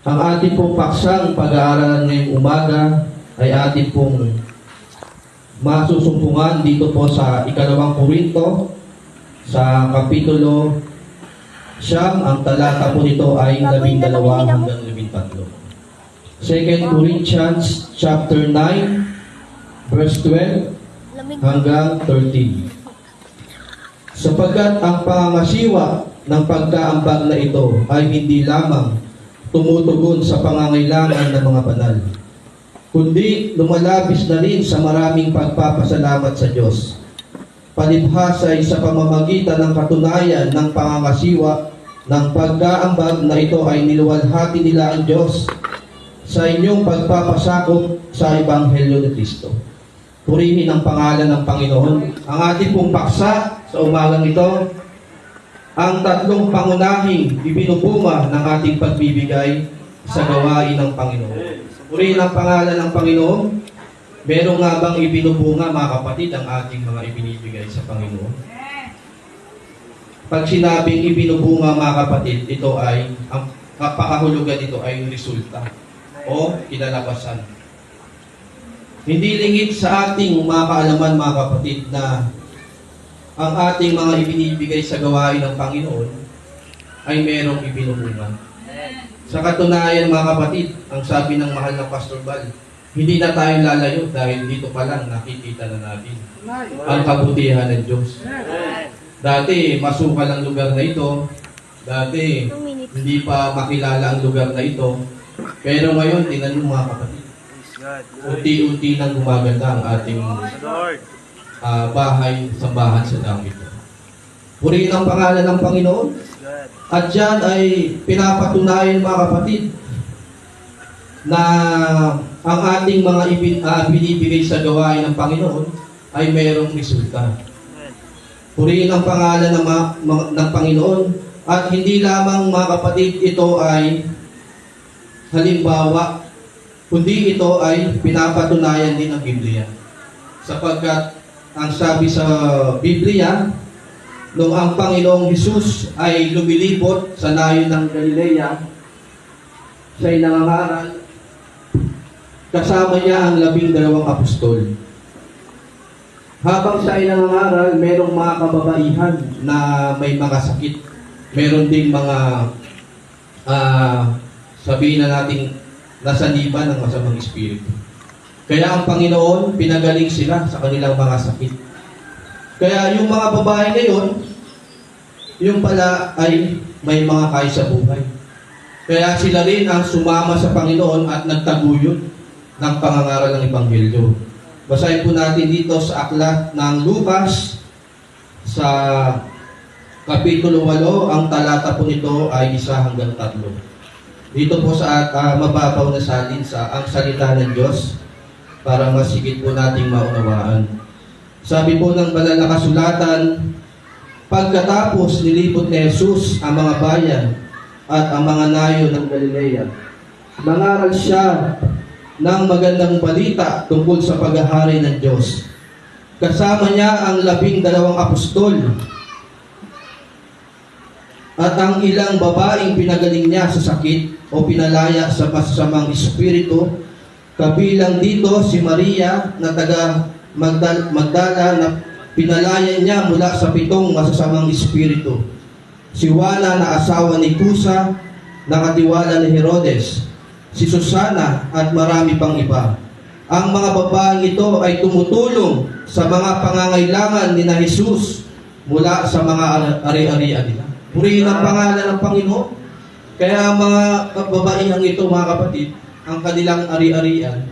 Ang ating pong paksang pag-aaralan ngayong umaga ay ating pong masusumpungan dito po sa ikalawang Korinto sa kapitulo siyam, ang talata po nito ay labing dalawa hanggang labing tatlo. Second Corinthians chapter 9 verse 12 Lamig. hanggang 13. Sapagkat ang pangangasiwa ng pagkaambag na ito ay hindi lamang tumutugon sa pangangailangan ng mga banal, kundi lumalabis na rin sa maraming pagpapasalamat sa Diyos. Palibhas ay sa pamamagitan ng katunayan ng pangangasiwa ng pagkaambag na ito ay niluwalhati nila ang Diyos sa inyong pagpapasakop sa Ebanghelyo ni Kristo. Purihin ang pangalan ng Panginoon. Ang ating pong paksa sa umagang ito, ang tatlong pangunahing ibinubunga ng ating pagbibigay sa gawain ng Panginoon. Purihin ang pangalan ng Panginoon. Meron nga bang ibinubunga, mga kapatid, ang ating mga ibinibigay sa Panginoon? Pag sinabing ibinubunga, mga kapatid, ito ay, ang kapakahulugan ito ay resulta o kinalabasan. Hindi lingid sa ating mga kaalaman, mga kapatid, na ang ating mga ibinibigay sa gawain ng Panginoon ay merong ibinubunga. Sa katunayan, mga kapatid, ang sabi ng mahal na Pastor Bal, hindi na tayo lalayo dahil dito pa lang nakikita na natin ang kabutihan ng Diyos. Dati, masukal ang lugar na ito. Dati, hindi pa makilala ang lugar na ito. Pero ngayon, tingnan mo mga kapatid, unti-unti nang gumaganda ang ating Ah, bahay, sambahan sa ito. Purihin ang pangalan ng Panginoon. At yan ay pinapatunayan mga kapatid na ang ating mga ah, binibigay sa gawain ng Panginoon ay mayroong resulta. Purihin ang pangalan ng, ma- ng Panginoon at hindi lamang mga kapatid ito ay halimbawa kundi ito ay pinapatunayan din ng Biblia. Sapagkat ang sabi sa Biblia, nung ang Panginoong Hesus ay lumilipot sa layo ng Galilea, siya'y nangangaral, kasama niya ang labing dalawang apostol. Habang siya ay nangangaral, merong mga kababaihan na may mga sakit. Meron ding mga, ah, sabihin na nating nasaniba ng masamang espiritu. Kaya ang Panginoon, pinagaling sila sa kanilang mga sakit. Kaya yung mga babae ngayon, yung pala ay may mga kaya sa buhay. Kaya sila rin ang sumama sa Panginoon at nagtaguyod ng pangangaral ng Ebanghelyo. Basahin po natin dito sa aklat ng Lucas sa Kapitulo 8, ang talata po nito ay isa hanggang tatlo. Dito po sa uh, mababaw na salin sa ang salita ng Diyos para masigit po nating maunawaan. Sabi po ng banal na kasulatan, pagkatapos nilipot ni Jesus ang mga bayan at ang mga nayo ng Galilea, nangaral siya ng magandang balita tungkol sa paghahari ng Diyos. Kasama niya ang labing dalawang apostol at ang ilang babaeng pinagaling niya sa sakit o pinalaya sa masasamang espiritu, kabilang dito si Maria na taga Magdal- Magdala na pinalaya niya mula sa pitong masasamang espiritu. Si Juana na asawa ni Cusa na katiwala ni Herodes. Si Susana at marami pang iba. Ang mga babaeng ito ay tumutulong sa mga pangangailangan ni na Jesus mula sa mga ar- ari-arian nila. Purihin ang pangalan ng Panginoon. Kaya mga babaihang ito, mga kapatid, ang kanilang ari-arian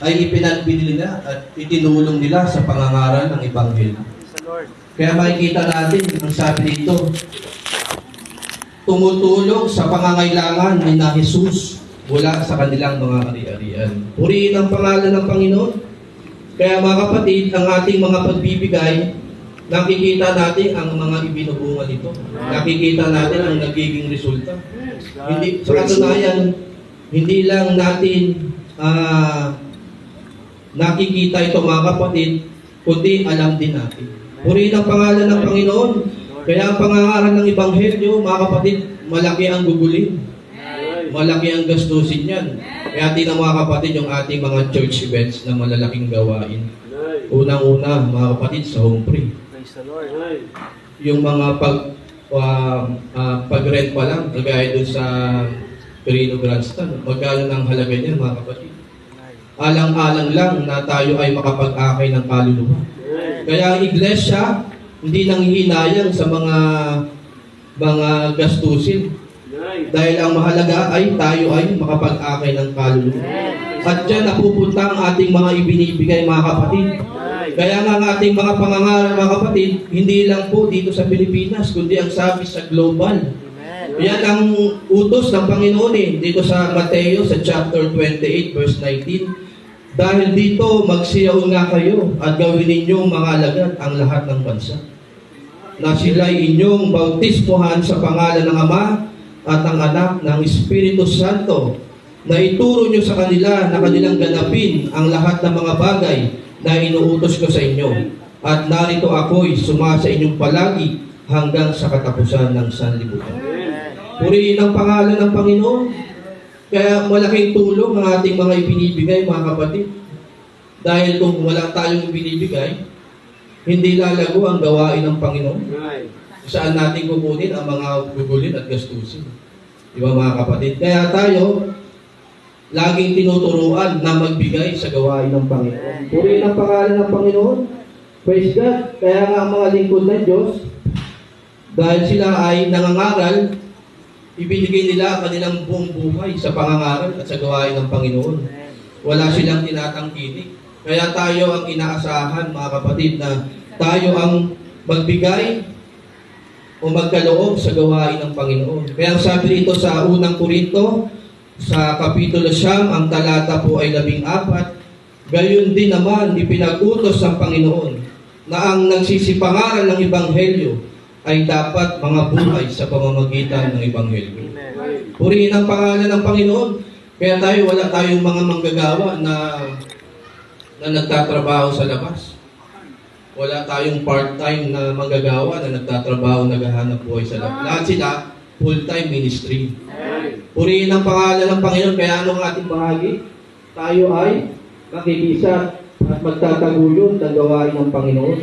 ay ipinagbili nila at itinulong nila sa pangangaral ng Ebanghelyo. Kaya makikita natin ang sabi dito, tumutulong sa pangangailangan ni na Jesus mula sa kanilang mga ari-arian. Purihin ang pangalan ng Panginoon. Kaya mga kapatid, ang ating mga pagbibigay, nakikita natin ang mga ibinubunga nito. Nakikita natin ang nagiging resulta. Hindi, sa katunayan, hindi lang natin ah, nakikita ito mga kapatid, kundi alam din natin. Purihin ang pangalan ng Panginoon. Kaya ang pangangaral ng Ebanghelyo, mga kapatid, malaki ang gugulin. malaki ang gastusin yan. Kaya tingnan mga kapatid yung ating mga church events na malalaking gawain. Unang-una, mga kapatid, sa home free. Yung mga pag uh, uh, pag-rent pa lang, kagaya dun sa Perino Grandstand, magkano ng halaga niya mga kapatid? Alang-alang lang na tayo ay makapag-akay ng kaluluwa. Kaya ang iglesia, hindi nanghihinayang sa mga mga gastusin. Dahil ang mahalaga ay tayo ay makapag-akay ng kaluluwa. At dyan napupunta ang ating mga ibinibigay mga kapatid. Kaya nga ang ating mga pangangaral mga kapatid, hindi lang po dito sa Pilipinas, kundi ang sabi sa global. Yan ang utos ng Panginoon eh, dito sa Mateo sa chapter 28 verse 19. Dahil dito magsiyaw nga kayo at gawin ninyong mga alagad ang lahat ng bansa. Na sila'y inyong bautismohan sa pangalan ng Ama at ng Anak ng Espiritu Santo na ituro nyo sa kanila na kanilang ganapin ang lahat ng mga bagay na inuutos ko sa inyo. At narito ako'y sumasa inyong palagi hanggang sa katapusan ng sanlibutan. Purihin ang pangalan ng Panginoon. Kaya malaking tulong ang ating mga ibinibigay, mga kapatid. Dahil kung wala tayong ibinibigay, hindi lalago ang gawain ng Panginoon. Saan natin kukunin ang mga gugulin at gastusin. Di ba mga kapatid? Kaya tayo, laging tinuturuan na magbigay sa gawain ng Panginoon. Purihin ang pangalan ng Panginoon. Praise God. Kaya nga ang mga lingkod ng Diyos, dahil sila ay nangangaral, ibinigay nila ang kanilang buong buhay sa pangangaral at sa gawain ng Panginoon. Wala silang tinatangkilik. Kaya tayo ang inaasahan, mga kapatid, na tayo ang magbigay o magkaloob sa gawain ng Panginoon. Kaya sabi rito sa unang Korinto, sa Kapitulo Siyam, ang talata po ay labing apat, gayon din naman ipinag-utos ng Panginoon na ang nagsisipangaral ng Ebanghelyo ay dapat mga buhay sa pamamagitan ng Ebanghelyo. Purihin ang pangalan ng Panginoon. Kaya tayo, wala tayong mga manggagawa na na nagtatrabaho sa labas. Wala tayong part-time na manggagawa na nagtatrabaho, naghahanap buhay sa labas. Lahat sila, full-time ministry. Purihin ang pangalan ng Panginoon. Kaya anong ating bahagi? Tayo ay makikisa at magtataguyod ng gawain ng Panginoon.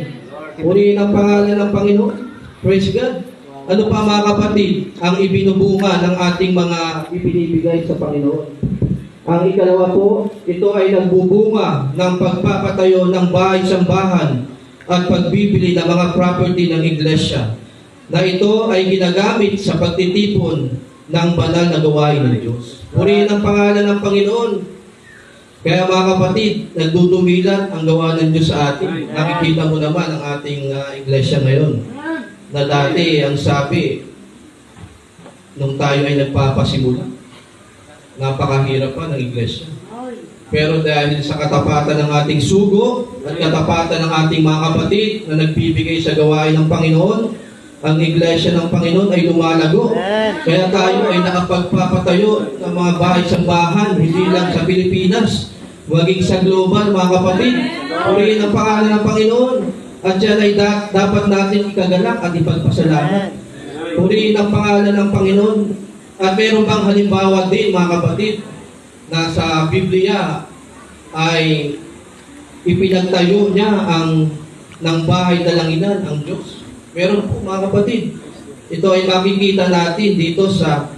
Purihin ang pangalan ng Panginoon. Praise God. Ano pa mga kapatid, ang ibinubunga ng ating mga ibinibigay sa Panginoon? Ang ikalawa po, ito ay nagbubunga ng pagpapatayo ng bahay-sambahan at pagbibili ng mga property ng iglesia na ito ay ginagamit sa pagtitipon ng banal na gawain ng Diyos. Purihin ang pangalan ng Panginoon. Kaya mga kapatid, nagdudumilan ang gawa ng Diyos sa atin. Nakikita mo naman ang ating uh, iglesia ngayon. Na dati, ang sabi, nung tayo ay nagpapasimula, napakahirap pa ng iglesia. Pero dahil sa katapatan ng ating sugo at katapatan ng ating mga kapatid na nagbibigay sa gawain ng Panginoon, ang iglesia ng Panginoon ay lumalago. Kaya tayo ay nakapagpapatayo ng mga bahay-sambahan, hindi lang sa Pilipinas, maging sa global, mga kapatid. Purihin ang pangalan ng Panginoon. At yan ay da- dapat natin ikagalak at ipagpasalamat. Purihin ang pangalan ng Panginoon. At meron bang halimbawa din, mga kapatid, na sa Biblia ay ipinagtayo niya ang ng bahay dalanginan ang Diyos. Meron po mga kapatid. Ito ay makikita natin dito sa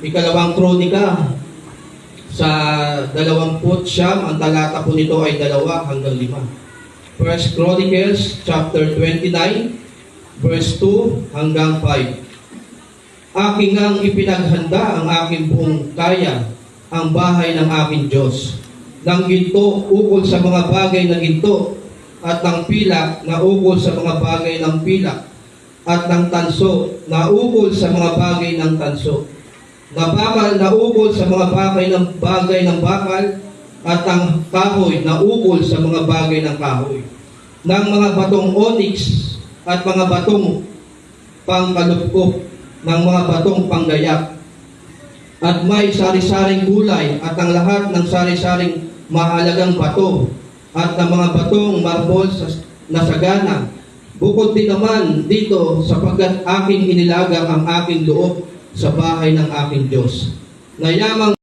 ikalawang kronika sa dalawamput siyam, ang talata po nito ay dalawa hanggang lima. First Chronicles chapter 29 verse 2 hanggang 5. Aking ang ipinaghanda ang aking buong kaya, ang bahay ng aking Diyos. Ng ginto ukol sa mga bagay na ginto, at ng pilak na ukol sa mga bagay ng pilak, at ng tanso na ukol sa mga bagay ng tanso. Na bakal na ukol sa mga bagay ng bagay ng bakal, at ang kahoy na ukol sa mga bagay ng kahoy. Ng mga batong onyx at mga batong pangkalupkop ng mga batong panggayak at may sari-saring gulay at ang lahat ng sari-saring mahalagang bato at ng mga batong marble sa, na sagana. Bukod din naman dito sapagkat aking inilagang ang aking loob sa bahay ng aking Diyos. na yamang